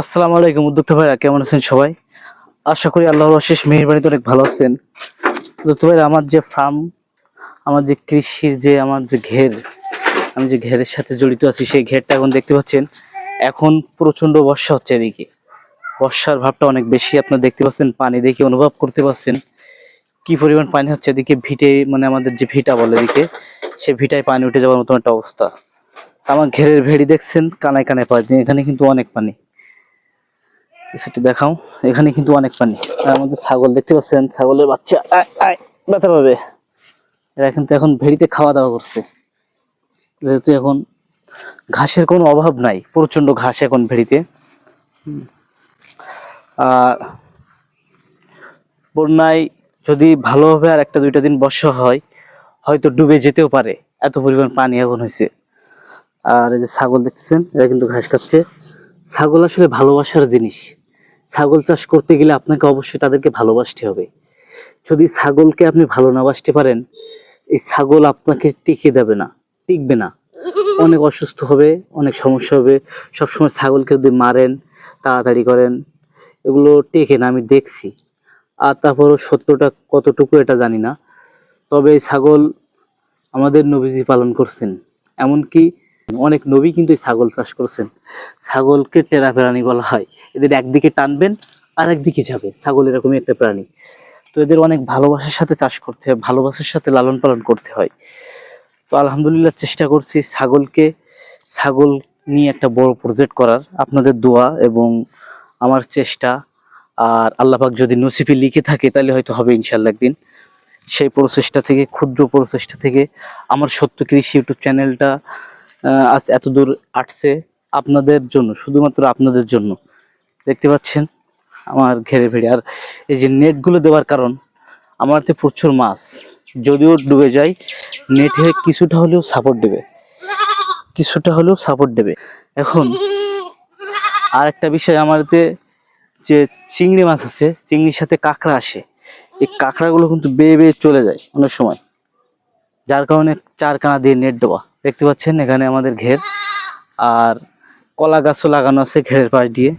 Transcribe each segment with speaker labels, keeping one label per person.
Speaker 1: আসসালামু আলাইকুম উদ্যোক্তা ভাইরা, কেমন আছেন সবাই? আশা করি আল্লাহর অশেষ মেহরবানিতে অনেক ভালো আছেন। উদ্যোক্তা ভাইরা, আমার যে ফার্ম আমার যে কৃষির যে, আমার যে ঘের, আমি যে ঘেরের সাথে জড়িত আছি, সেই ঘেরটা এখন দেখতে পাচ্ছেন। এখন প্রচণ্ড বর্ষা হচ্ছে এদিকে। বর্ষার ভাবটা অনেক বেশি, আপনারা দেখতে পাচ্ছেন, পানি দেখে অনুভব করতে পারছেন কি পরিমাণ পানি হচ্ছে এদিকে, ভিটে মানে আমাদের যে ভিটা বলে এদিকে সেই ভিটায় পানি উঠে যাওয়ার মতন একটা অবস্থা। আমার ঘেরের ভেড়ি দেখছেন, কানায় কানায় পানি এখানে কিন্তু অনেক পানি। সেটি দেখাও। এখানে কিন্তু অনেক পানি। আর আমাদের ছাগল দেখতে পাচ্ছেন? ছাগলের বাচ্চা আয়, ব্যথা পাবে। এরা কিন্তু এখন ভেড়িতে খাওয়া দাওয়া করছে। যেহেতু এখন ঘাসের কোনো অভাব নাই প্রচণ্ড ঘাস এখন ভেড়িতে। আর বন্যায় যদি ভালোভাবে আর একটা দুইটা দিন বর্ষা হয় হয়তো ডুবে যেতেও পারে। এত পরিমাণ পানি এখন হয়েছে। আর এই যে ছাগল দেখতেছেন এরা কিন্তু ঘাস খাচ্ছে। ছাগল আসলে ভালোবাসার জিনিস। ছাগল চাষ করতে গেলে আপনাকে অবশ্যই তাদেরকে ভালোবাসতে হবে। যদি ছাগলকে আপনি ভালো না বাসতে পারেন, এই ছাগল আপনাকে টিকে দেবে না, টিকবে না। অনেক অসুস্থ হবে, অনেক সমস্যা হবে। সবসময় ছাগলকে যদি মারেন, তাড়াতাড়ি করেন, এগুলো টেকে না, আমি দেখছি। আর তারপরও সত্যটা কতটুকু এটা জানি না। তবে ছাগল আমাদের নবীজি পালন করছেন। এমনকি অনেক নবী কিন্তু ছাগল চাষ করেছেন। ছাগলকে টেরা প্রাণী বলা হয়। এদের একদিকে টানবেন আর একদিকে যাবে। ছাগল এরকমই একটা প্রাণী। তো এদের অনেক ভালোবাসার সাথে চাষ করতে হয়, ভালোবাসার সাথে লালন পালন করতে হয়। তো আলহামদুলিল্লাহ চেষ্টা করছি ছাগলকে, ছাগল নিয়ে একটা বড় প্রজেক্ট করার। আপনাদের দোয়া এবং আমার চেষ্টা। আর আল্লাপাক যদি নসিবে লিখে থাকে, তাহলে হয়তো হবে ইনশাল্লাহ একদিন। সেই প্রচেষ্টা থেকে, ক্ষুদ্র প্রচেষ্টা থেকে আমার সত্য কৃষি ইউটিউব চ্যানেলটা আজ এত দূর আসছে আপনাদের জন্য, শুধুমাত্র আপনাদের জন্য। দেখতে পাচ্ছেন আমার ঘেরে ভেড়ে আর এই যে নেটগুলো দেওয়ার কারণ, আমার হাতে প্রচুর মাছ। যদিও ডুবে যায়, নেটে কিছুটা হলেও সাপোর্ট দেবে। কিছুটা হলেও সাপোর্ট দেবে। এখন আর একটা বিষয় আমার হাতে যে চিংড়ি মাছ আছে, চিংড়ির সাথে কাঁকড়া আসে। এই কাঁকড়াগুলো কিন্তু বেয়ে বেয়ে চলে যায় অনেক সময়। যার কারণে চার কানা দিয়ে নেট দেওয়া। দেখতে পাচ্ছেন এখানে আমাদের ঘের। আর কলা গাছও লাগানো আছে ঘেরের পাশ দিয়ে।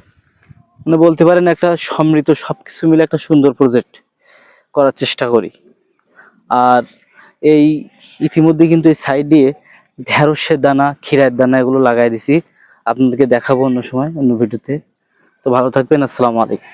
Speaker 1: মানে বলতে পারেন একটা সমৃদ্ধ, সবকিছু মিলে একটা সুন্দর প্রজেক্ট করার চেষ্টা করি। আর এই ইতিমধ্যে কিন্তু এই সাইড দিয়ে ঢেঁড়সের দানা, ক্ষীরার দানা এগুলো লাগাই দিছি। আপনাদেরকে দেখাবো অন্য সময়, অন্য ভিডিওতে তো ভালো থাকবেন, আসসালামু আলাইকুম।